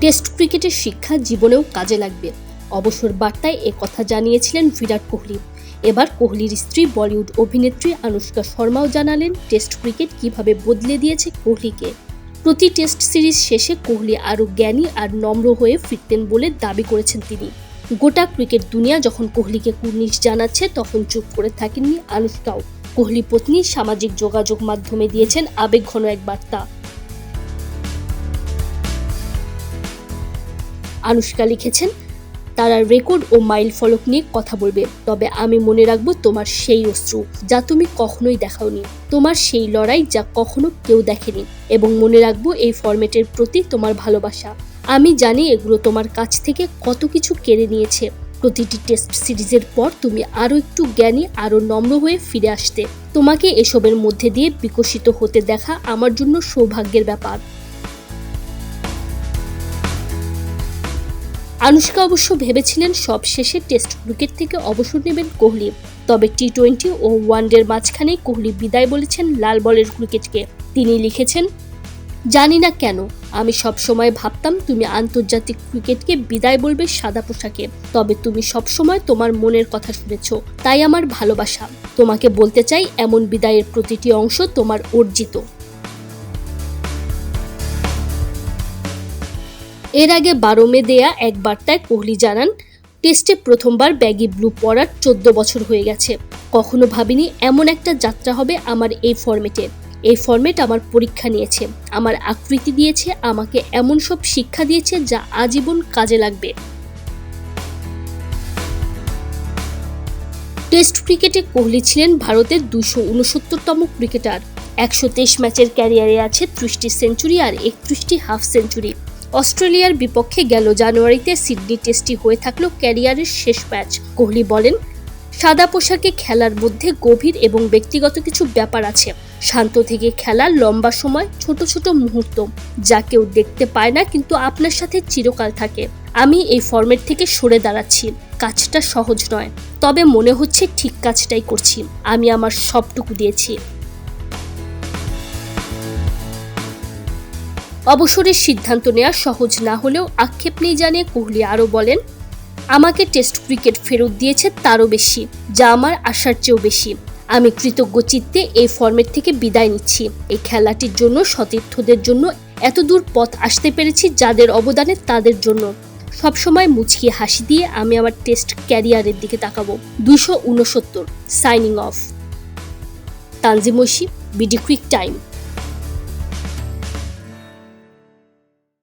Test ক্রিকেটের শিক্ষা জীবনেও কাজে লাগবে। অবসর বার্তায় এ কথা জানিয়েছিলেন বিরাট কোহলি। এবার কোহলির স্ত্রী বলিউড অভিনেত্রী আনুষ্কা শর্মাও জানালেন টেস্ট ক্রিকেট কীভাবে বদলে দিয়েছে কোহলিকে। প্রতি টেস্ট সিরিজ শেষে কোহলি আরও জ্ঞানী আর নম্র হয়ে ফিরতেন বলে দাবি করেছেন তিনি। গোটা ক্রিকেট দুনিয়া যখন কোহলিকে কুর্নিশ জানাচ্ছে, তখন চুপ করে থাকেননি আনুষ্কাও। কোহলি পত্নী সামাজিক যোগাযোগ মাধ্যমে দিয়েছেন আবেগঘন এক বার্তা। আনুষ্কা লিখেছেন, তারা রেকর্ড ও মাইল ফলক নিয়ে কথা বলবে, তবে আমি মনে রাখব তোমার সেই অশ্রু, যা তুমি কখনোই দেখাওনি। তোমার সেই লড়াই যা কখনো কেউ দেখেনি, এবং মনে রাখব এই ফরম্যাটের প্রতি তোমার ভালোবাসা। আমি জানি এগুলো তোমার কাছ থেকে কত কিছু কেড়ে নিয়েছে। প্রতিটি টেস্ট সিরিজের পর তুমি আরও একটু জ্ঞানী, আরও নম্র হয়ে ফিরে আসতে। তোমাকে এসবের মধ্যে দিয়ে বিকশিত হতে দেখা আমার জন্য সৌভাগ্যের ব্যাপার। আনুষ্কা অবশ্য ভেবেছিলেন সব শেষে টেস্ট ক্রিকেট থেকে অবসর নেবেন কোহলি। তবে টি টোয়েন্টি ও ওয়ানডের মাঝখানে কোহলি বিদায় বলেছেন লাল বলের ক্রিকেটকে। তিনি লিখেছেন, জানি না কেন, আমি সব সময় ভাবতাম তুমি আন্তর্জাতিক ক্রিকেটকে বিদায় বলবে সাদা পোশাকে। তবে তুমি সব সময় তোমার মনের কথা শুনেছ, তাই আমার ভালোবাসা। তোমাকে বলতে চাই এমন বিদায়ের প্রতিটি অংশ তোমার অর্জিত। এর আগে বারো মে দেয়া এক বার্তায় কোহলি জানান, টেস্টে প্রথমবার ব্যাগি ব্লু পরার চোদ্দ বছর হয়ে গেছে। কখনো ভাবিনি এমন একটা যাত্রা হবে আমার এই ফর্মেটে এই ফর্মেট আমার পরীক্ষা নিয়েছে। আমার আকৃতি দিয়েছে, আমাকে এমন সব শিক্ষা দিয়েছে যা আজীবন কাজে লাগবে। টেস্ট ক্রিকেটে কোহলি ছিলেন ভারতের দুশো উনসত্তরতম ক্রিকেটার। একশো তেইশ ম্যাচের ক্যারিয়ারে আছে ত্রিশটি সেঞ্চুরি আর একত্রিশটি হাফ সেঞ্চুরি। অস্ট্রেলিয়ার বিপক্ষে গেল জানুয়ারিতে সিডনি টেস্টটি হয়ে থাকল ক্যারিয়ারের শেষ ম্যাচ। কোহলি বলেন, সাদা পোশাকে খেলার মধ্যে গভীর এবং ব্যক্তিগত কিছু ব্যাপার আছে। শান্ত থেকে খেলা লম্বা সময়, ছোট ছোট মুহূর্ত, যা কেউ দেখতে পায় না কিন্তু আপনার সাথে চিরকাল থাকে। আমি এই ফর্মেট থেকে সরে দাঁড়াচ্ছি। কাজটা সহজ নয়, তবে মনে হচ্ছে ঠিক কাজটাই করছি। আমি আমার সবটুকু দিয়েছি। অবসরের সিদ্ধান্ত নেওয়া সহজ না হলেও আক্ষেপ নেই জানিয়ে কোহলি আরও বলেন, আমাকে টেস্ট ক্রিকেট ফেরত দিয়েছে তারও বেশি, যা আমার আশার চেয়েও বেশি। আমি কৃতজ্ঞ চিত্তে এই ফর্মেট থেকে বিদায় নিচ্ছি। এই খেলাটির জন্য সতীর্থদের জন্য এত দূর পথ আসতে পেরেছি যাদের অবদানে তাদের জন্য। সবসময় মুচকি হাসি দিয়ে আমি আমার টেস্ট ক্যারিয়ারের দিকে তাকাবো। দুশো উনসত্তর, signing off. Tanzim Oishi, BD Cric Time.